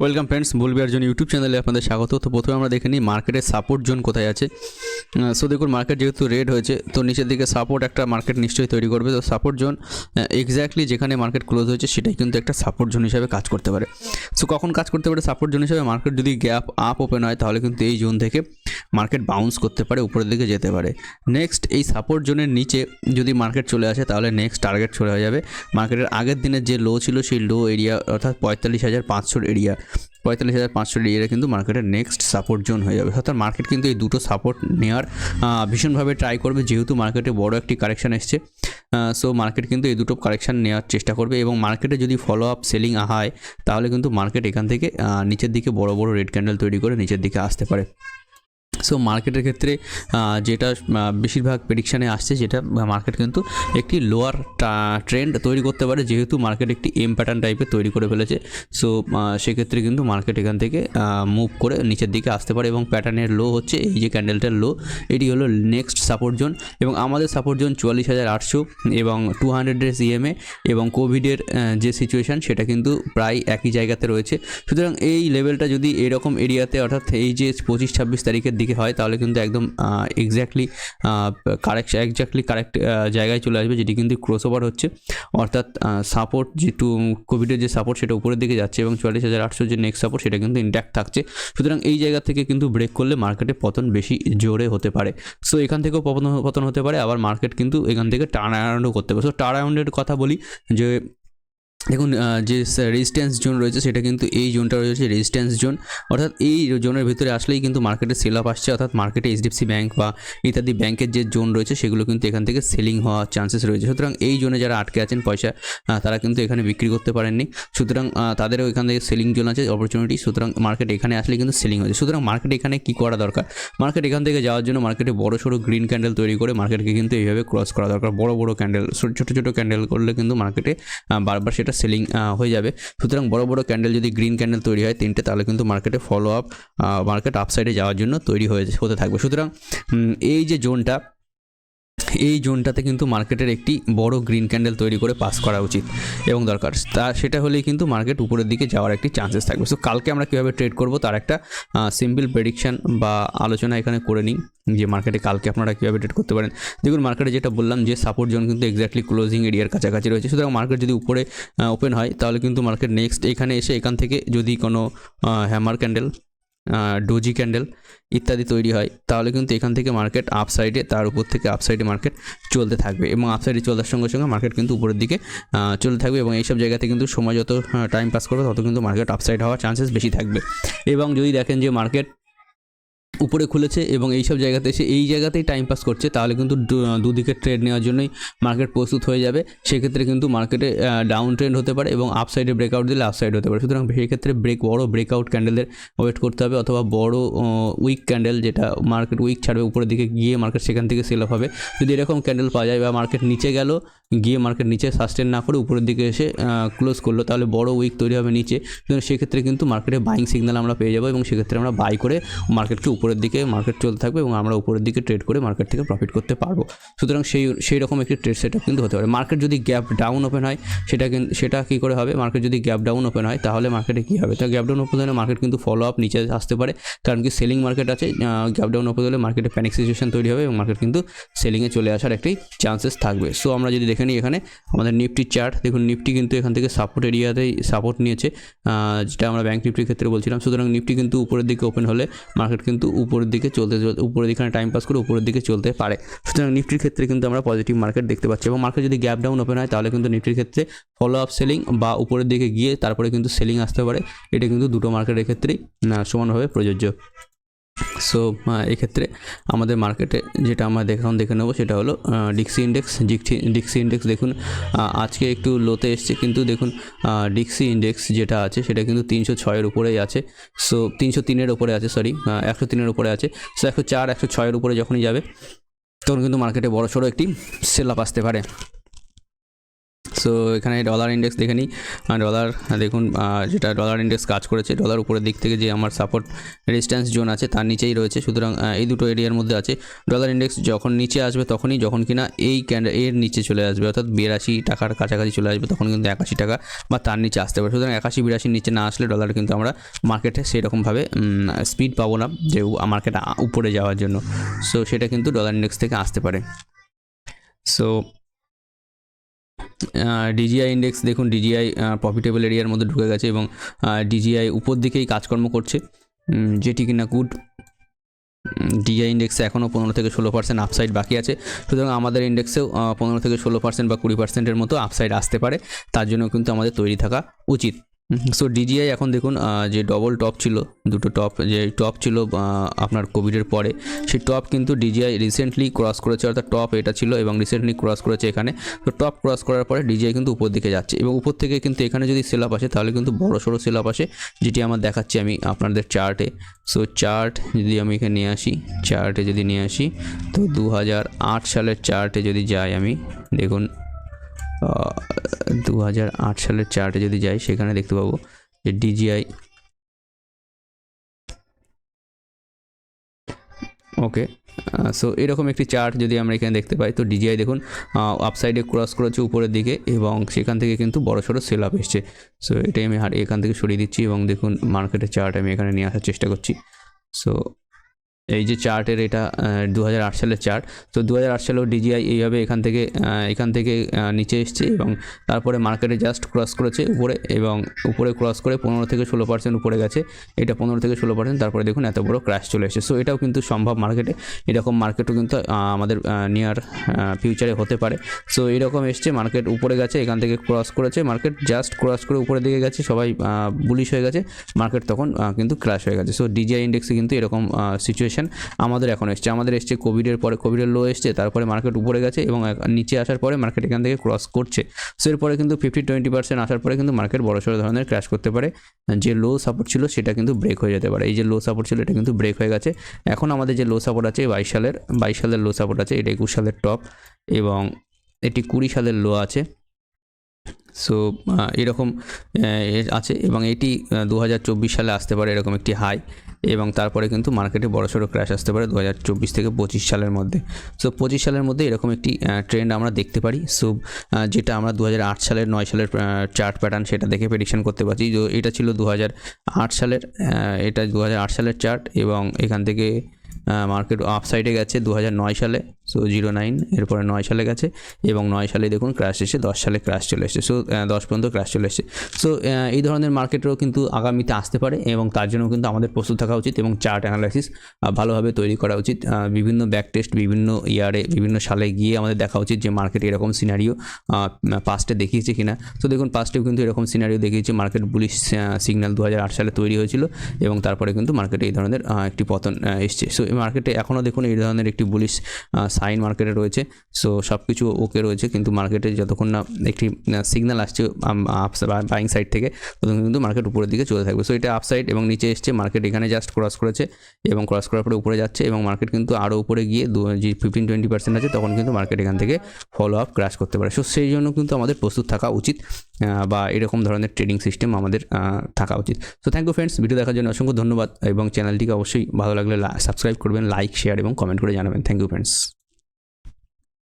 Welcome friends বলবিয়ার জন্য YouTube চ্যানেলে আপনাদের স্বাগত। তো প্রথমে আমরা দেখে নিই মার্কেটের সাপোর্ট জোন কোথায় আছে। সো দেখুন মার্কেট যেহেতু রেড হয়েছে, তো নিচের দিকে সাপোর্ট একটা মার্কেট নিশ্চয়ই তৈরি করবে। তো সাপোর্ট জোন এক্স্যাক্টলি যেখানে মার্কেট ক্লোজ হয়েছে, সেটাই কিন্তু একটা সাপোর্ট জোন হিসাবে কাজ করতে পারে। সো কখন কাজ করতে পারে সাপোর্ট জোন হিসাবে? মার্কেট যদি গ্যাপ আপ ওপেন হয়, তাহলে কিন্তু এই জোন থেকে মার্কেট বাউন্স করতে পারে, উপরের দিকে যেতে পারে। নেক্সট এই সাপোর্ট জোনের নিচে যদি মার্কেট চলে আসে, তাহলে নেক্সট টার্গেট চলে যাবে। মার্কেটের আগের দিনের যে লো ছিল, সেই লো এরিয়া অর্থাৎ পঁয়তাল্লিশ হাজার পাঁচশোর এরিয়া পঁয়তাল্লিশ হাজার পাঁচশোর এরিয়া কিন্তু মার্কেটের নেক্সট সাপোর্ট জোন হয়ে যাবে। অর্থাৎ মার্কেট কিন্তু এই দুটো সাপোর্ট নেওয়ার ভীষণভাবে ট্রাই করবে, যেহেতু মার্কেটে বড় একটি কারেকশন এসছে। সো মার্কেট কিন্তু এই দুটো কারেকশন নেওয়ার চেষ্টা করবে এবং মার্কেটে যদি ফলো আপ সেলিং হয়, তাহলে কিন্তু মার্কেট এখান থেকে নিচের দিকে বড় বড় রেড ক্যান্ডেল তৈরি করে নিচের দিকে আসতে পারে। সো মার্কেটের ক্ষেত্রে যেটা বেশিরভাগ প্রেডিকশানে আসছে, যেটা মার্কেট কিন্তু একটি লোয়ার ট্রেন্ড তৈরি করতে পারে, যেহেতু মার্কেট একটি এম প্যাটার্ন টাইপের তৈরি করে ফেলেছে। সো সেক্ষেত্রে কিন্তু মার্কেট এখান থেকে মুভ করে নিচের দিকে আসতে পারে এবং প্যাটার্নের লো হচ্ছে, এই যে ক্যান্ডেলটার লো এটি হলো নেক্সট সাপোর্ট জোন এবং আমাদের সাপোর্ট জোন চুয়াল্লিশ হাজার আটশো এবং টু হান্ড্রেড হান্ড্রেডের সিএমএ এবং কোভিডের যে সিচুয়েশান সেটা কিন্তু প্রায় একই জায়গাতে রয়েছে। সুতরাং এই লেভেলটা যদি এরকম এরিয়াতে অর্থাৎ এই যে পঁচিশ, ছাব্বিশ তারিখের দিকে হয়, তাহলে কিন্তু একদম এক্স্যাক্টলি কারেক্ট এক্স্যাক্টলি কারেক্ট জায়গায় চলে আসবে, যেটি কিন্তু ক্রস ওভার হচ্ছে। অর্থাৎ সাপোর্ট যেটু কোভিডের যে সাপোর্ট সেটা উপরের দিকে যাচ্ছে এবং চুয়াল্লিশ হাজার আটশো যে নেক্সট সাপোর্ট সেটা কিন্তু ইন্ট্যাক্ট থাকছে। সুতরাং এই জায়গা থেকে কিন্তু ব্রেক করলে মার্কেটে পতন বেশি জোরে হতে পারে। সো এখান থেকেও পতন পতন হতে পারে, আবার মার্কেট কিন্তু এখান থেকে টার্ন অ্যারাউন্ডও করতে পারে। সো টার্ন অ্যারাউন্ডের কথা বলি, যে দেখুন যে রেজিস্ট্যান্স জোন রয়েছে, সেটা কিন্তু এই জোনটা রয়েছে রেজিস্ট্যান্স জোন অর্থাৎ এই জোনের ভিতরে আসলেই কিন্তু মার্কেটে সেল আপ আসছে, অর্থাৎ মার্কেটে এইচডিএফসি ব্যাংক বা ইত্যাদি ব্যাংকের যে জোন রয়েছে, সেগুলো কিন্তু এখান থেকে সেলিং হওয়ার চান্সেস রয়েছে। সুতরাং এই জোনে যারা আটকে আছেন পয়সা তারা কিন্তু এখানে বিক্রি করতে পারেননি। সুতরাং তাদেরও এখান থেকে সেলিং জোন আছে অপরচুনিটি সুতরাং মার্কেট এখানে আসলে কিন্তু সেলিং হয়েছে সুতরাং মার্কেট এখানে কী করা দরকার? মার্কেট এখান থেকে যাওয়ার জন্য মার্কেটে বড় সড়ো গ্রিন ক্যান্ডেল তৈরি করে মার্কেটকে কিন্তু এইভাবে ক্রস করা দরকার। বড় বড় ক্যান্ডেল ছোটো ছোটো ক্যান্ডেল করলে কিন্তু মার্কেটে বারবার সেটা সেলিং হয়ে যাবে। সুতরাং বড় বড় ক্যান্ডেল যদি গ্রিন ক্যান্ডেল তৈরি হয় তিনটে, তাহলে কিন্তু মার্কেটে ফলো আপ মার্কেট আপসাইডে যাওয়ার জন্য তৈরি হয়ে, হতে থাকবে। সুতরাং এই যে জোনটা এই জোনটাতে কিন্তু মার্কেটের একটি বড় গ্রিন ক্যান্ডেল তৈরি করে পাস করা উচিত এবং দরকার। তা সেটা হলেই কিন্তু মার্কেট উপরের দিকে যাওয়ার একটি চান্সেস থাকবে। সো কালকে আমরা কীভাবে ট্রেড করব তার একটা সিম্পল প্রেডিকশন বা আলোচনা এখানে করে নিই যে মার্কেটে কালকে আপনারা কীভাবে ট্রেড করতে পারেন। দেখুন মার্কেটে যেটা বললাম যে সাপোর্ট জোন কিন্তু এক্স্যাক্টলি ক্লোজিং এরিয়ার কাছাকাছি রয়েছে। সুতরাং মার্কেট যদি উপরে ওপেন হয় তাহলে কিন্তু মার্কেট নেক্সট এখানে এসে এখান থেকে যদি কোনো হ্যামার ক্যান্ডেল ডোজি ক্যান্ডেল ইত্যাদি তৈরি হয়, তাহলে কিন্তু এখান থেকে মার্কেট আপ সাইডে তার উপর থেকে আপ সাইডে মার্কেট চলতে থাকবে এবং আপ সাইডে চলার সঙ্গে সঙ্গে মার্কেট কিন্তু উপরের দিকে চলতে থাকবে এবং এইসব জায়গাতে কিন্তু সময় যত টাইম পাস করবে, তত কিন্তু মার্কেট আপসাইড হওয়ার চান্সেস বেশি থাকবে। এবং যদি দেখেন যে মার্কেট উপরে খুলেছে এবং এইসব জায়গাতে এসে এই জায়গাতেই টাইম পাস করছে, তাহলে কিন্তু দুদিকে ট্রেড নেওয়ার জন্যই মার্কেট প্রস্তুত হয়ে যাবে। সেক্ষেত্রে কিন্তু মার্কেটে ডাউন ট্রেন্ড হতে পারে এবং আপ সাইডে ব্রেকআউট দিলে আপ সাইড হতে পারে। সুতরাং সেই ক্ষেত্রে ব্রেক বড় ব্রেকআউট ক্যান্ডেলের ওয়েট করতে হবে অথবা বড় উইক ক্যান্ডেল যেটা মার্কেট উইক ছাড়বে উপরের দিকে গিয়ে মার্কেট সেখান থেকে সেল হবে। যদি এরকম ক্যান্ডেল পাওয়া যায় বা মার্কেট নিচে গেল, গিয়ে মার্কেট নিচে সাস্টেন না করে উপরের দিকে এসে ক্লোজ করল, তাহলে বড় উইক তৈরি হবে নিচে। সেক্ষেত্রে কিন্তু মার্কেটে বাইং সিগন্যাল আমরা পেয়ে যাব এবং সেক্ষেত্রে আমরা বাই করে মার্কেটকে উপরের দিকে মার্কেট চলতে থাকবে এবং আমরা উপরের দিকে ট্রেড করে মার্কেট থেকে প্রফিট করতে পারব। সুতরাং সেই সেই রকম একটি ট্রেড সেট কিন্তু হতে পারে। মার্কেট যদি গ্যাপ ডাউন ওপেন হয়, সেটা কিন- সেটা কী করে হবে? মার্কেট যদি গ্যাপ ডাউন ওপেন হয়, তাহলে মার্কেটে কী হবে? তা গ্যাপ ডাউন ওপেন হলে মার্কেট কিন্তু ফলো আপ নিচে আসতে পারে, কারণ কি সেলিং মার্কেট আছে গ্যাপ ডাউন ওপেন হলে মার্কেটে প্যানিক সিচুয়েশন তৈরি হবে এবং মার্কেট কিন্তু সেলিংয়ে চলে আসার একটি চান্সেস থাকবে। সো আমরা যদি দেখে নিই এখানে, আমাদের নিফটি চার্ট দেখুন নিফটি কিন্তু এখান থেকে সাপোর্ট এরিয়াতেই সাপোর্ট নিয়েছে যেটা আমরা ব্যাংক নিফটির ক্ষেত্রে বলছিলাম। সুতরাং নিফটি কিন্তু উপরের দিকে ওপেন হলে মার্কেট কিন্তু উপরের দিকে চলতে উপরের দিকে টাইম পাস করে উপরের দিকে চলতে পারে। সুতরাং নিফটির ক্ষেত্রে কিন্তু আমরা পজিটিভ মার্কেট দেখতে পাচ্ছি এবং মার্কেট যদি গ্যাপ ডাউন ওপেন হয়, তাহলে কিন্তু নিফটির ক্ষেত্রে ফলো আপ সেলিং বা উপরের দিকে গিয়ে তারপরে কিন্তু সেলিং আসতে পারে। এটা কিন্তু দুটো মার্কেটের ক্ষেত্রেই সমানভাবে প্রযোজ্য। সো এক্ষেত্রে আমাদের মার্কেটে যেটা আমরা দেখান, দেখে নেব, সেটা হলো ডিক্সি ইন্ডেক্স ডিক্সি ডিক্সি ইন্ডেক্স দেখুন আজকে একটু লোতে এসছে, কিন্তু দেখুন ডিক্সি ইন্ডেক্স যেটা আছে, সেটা কিন্তু তিনশো ছয়ের উপরেই আছে। সো তিনশো তিনের উপরে আছে সরি একশো তিনের উপরে আছে। সো একশো চার, একশো ছয়ের উপরে যখনই যাবে, তখন কিন্তু মার্কেটে বড় সড়ো একটি সেল আপ আসতে পারে। সো এখানে ডলার ইন্ডেক্স দেখে নিই। ডলার দেখুন যেটা ডলার ইন্ডেক্স কাজ করেছে ডলার উপরের দিক থেকে যে আমার সাপোর্ট রেজিস্ট্যান্স জোন আছে, তার নিচেই রয়েছে। সুতরাং এই দুটো এরিয়ার মধ্যে আছে। ডলার ইন্ডেক্স যখন নিচে আসবে তখনই, যখন কিনা এই ক্যান্ডেল এর নিচে চলে আসবে, অর্থাৎ বিরাশি টাকার কাছাকাছি চলে আসবে, তখন কিন্তু একাশি টাকা বা তার নিচে আসতে পারে। সুতরাং, একাশি বিরাশির নিচে না আসলে ডলার কিন্তু আমরা মার্কেটে সেরকমভাবে স্পিড পাবো না, যে মার্কেট উপরে যাওয়ার জন্য। সো সেটা কিন্তু ডলার ইন্ডেক্স থেকে আসতে পারে। সো ডিজিআই ইন্ডেক্স দেখুন ডিজিআই প্রফিটেবল এরিয়ার মধ্যে ঢুকে গেছে এবং ডিজিআই উপর দিকেই কাজকর্ম করছে যেটি কিনা গুড ডিআই ইন্ডেক্সে এখনও পনেরো থেকে ষোলো পার্সেন্ট আপসাইড বাকি আছে। সুতরাং আমাদের ইন্ডেক্সেও পনেরো থেকে ষোলো পার্সেন্ট বা কুড়ি পার্সেন্টের মতো আপসাইড আসতে পারে, তার জন্য কিন্তু আমাদের তৈরি থাকা উচিত। সো ডিজিআই এখন দেখুন যে ডবল টপ ছিল, দুটো টপ যে টপ ছিল আপনার কোভিডের পরে সেই টপ কিন্তু ডিজিআই রিসেন্টলি ক্রস করেছে, অর্থাৎ টপ এটা ছিল এবং রিসেন্টলি ক্রস করেছে এখানে, তো টপ ক্রস করার পরে ডিজিআই কিন্তু উপর দিকে যাচ্ছে, এবং উপর থেকে কিন্তু এখানে যদি সেল আপ আসে, তাহলে কিন্তু বড় সড়ো সেল আপ আসে, যেটি আমার দেখাচ্ছি আমি আপনাদের চার্টে সো চার্ট যদি আমি এখানে নিয়ে আসি চার্টে যদি নিয়ে আসি, তো দু হাজার আট সালের চার্টে যদি যাই আমি, দেখুন দু হাজার আট সালের চার্টে যদি যাই, সেখানে দেখতে পাবো যে ডিজিআই ওকে সো এরকম একটি চার্ট যদি আমরা এখানে দেখতে পাই, তো ডিজিআই দেখুন আপসাইডে ক্রস করেছে উপরের দিকে এবং সেখান থেকে কিন্তু বড় সড়ো সেল আপ এসছে। সো এটাই আমি এখান থেকে সরিয়ে দিচ্ছি এবং দেখুন মার্কেটের চার্ট আমি এখানে নিয়ে আসার চেষ্টা করছি। সো এই যে চার্টের এটা দু হাজার আট সালের চার্ট, তো দু হাজার আট সালেও ডিজিআই এইভাবে এখান থেকে এখান থেকে নিচে এসছে এবং তারপরে মার্কেটে জাস্ট ক্রস করেছে উপরে এবং উপরে ক্রস করে পনেরো থেকে ষোলো পার্সেন্ট উপরে গেছে। এটা পনেরো থেকে ষোলো পার্সেন্ট, তারপরে দেখুন এত বড় ক্র্যাশ চলে এসেছে। সো এটাও কিন্তু সম্ভব মার্কেটে। এরকম মার্কেটও কিন্তু আমাদের নিয়ার ফিউচারে হতে পারে। সো এরকম এসছে, মার্কেট উপরে গেছে, এখান থেকে ক্রস করেছে। মার্কেট জাস্ট ক্রস করে উপরে দিকে গেছে, সবাই বুলিশ হয়ে গেছে। মার্কেট তখন কিন্তু ক্র্যাশ হয়ে গেছে। সো ডিজিআই ইন্ডেক্সে কিন্তু এরকম সিচুয়েশন আমাদের এখন এসছে। আমাদের এসছে কোভিডের পরে কোভিডের লো এসছে, তারপরে মার্কেট উপরে গেছে এবং নিচে আসার পরে মার্কেট এখান থেকে ক্রস করছে। সো এরপরে কিন্তু ফিফটি টোয়েন্টি পার্সেন্ট আসার পরে কিন্তু মার্কেট বড়সড় ধরনের ক্র্যাশ করতে পারে। যে লো সাপোর্ট ছিল, সেটা কিন্তু ব্রেক হয়ে যেতে পারে। এই যে লো সাপোর্ট ছিল, এটা কিন্তু ব্রেক হয়ে গেছে। এখন আমাদের যে লো সাপোর্ট আছে, বাইশ সালের বাইশ সালের লো সাপোর্ট আছে, এটা একুশ সালের টপ এবং এটি কুড়ি সালের লো আছে। সো এরকম এর আছে এবং এটি দু হাজার চব্বিশ সালে আসতে পারে এরকম একটি হাই এবং তারপরে কিন্তু মার্কেটে বড়সড় ক্র্যাশ আসতে পারে দু হাজার চব্বিশ থেকে পঁচিশ সালের মধ্যে। সো পঁচিশ সালের মধ্যে এরকম একটি ট্রেন্ড আমরা দেখতে পারি। সো যেটা আমরা দু হাজার আট সালের, নয় সালের চার্ট প্যাটার্ন সেটা দেখে প্রেডিকশন করতে পারছি। এটা ছিল দু হাজার আট সালের এটা দু হাজার আট সালের চার্ট এবং এখান থেকে মার্কেট আপসাইডে গেছে দু হাজার নয় সালে সো জিরো নাইন এরপরে নয় সালে গেছে এবং নয় সালে দেখুন ক্র্যাশ এসে দশ সালে ক্র্যাশ চলে এসেছে সো দশ পর্যন্ত ক্র্যাশ চলে এসেছে। সো এই ধরনের মার্কেটেরও কিন্তু আগামীতে আসতে পারে এবং তার জন্য কিন্তু আমাদের প্রস্তুত থাকা উচিত এবং চার্ট অ্যানালাইসিস ভালোভাবে তৈরি করা উচিত। বিভিন্ন ব্যাক টেস্ট বিভিন্ন ইয়ারে বিভিন্ন সালে গিয়ে আমাদের দেখা উচিত যে মার্কেটে এরকম সিনারিও পাস্টে দেখিয়েছে কিনা। সো দেখুন পাস্টেও কিন্তু এরকম সিনারিও দেখিয়েছে মার্কেট বুলিশ সিগন্যাল দু হাজার আট সালে তৈরি হয়েছিল এবং তারপরে কিন্তু মার্কেটে এই ধরনের একটি পতন এসছে। সো এই মার্কেটে এখনও দেখুন এই ধরনের একটি বুলিশ সাইন মার্কেটে রয়েছে। সো সব কিছু ওকে রয়েছে, কিন্তু মার্কেটে যতক্ষণ না একটি সিগন্যাল আসছে বাইং সাইড থেকে, ততক্ষণ কিন্তু মার্কেট উপরের দিকে চলে থাকবে। সো এটা আপসাইড এবং নিচে এসছে মার্কেট এখানে জাস্ট ক্রস করেছে এবং ক্রস করার পরে উপরে যাচ্ছে এবং মার্কেট কিন্তু আরও উপরে গিয়ে দু, যে ফিফটিন টোয়েন্টি পার্সেন্ট আছে, তখন কিন্তু মার্কেট এখান থেকে ফলো আপ ক্র্যাশ করতে পারে। সো সেই জন্য কিন্তু আমাদের প্রস্তুত থাকা উচিত বা এরকম ধরনের ট্রেডিং সিস্টেম আমাদের থাকা উচিত। So thank you friends video দেখার জন্য অসংখ্য ধন্যবাদ এবং চ্যানেলটিকে অবশ্যই ভালো লাগলে সাবস্ক্রাইব করবেন লাইক শেয়ার এবং কমেন্ট করে জানাবেন। Thank you friends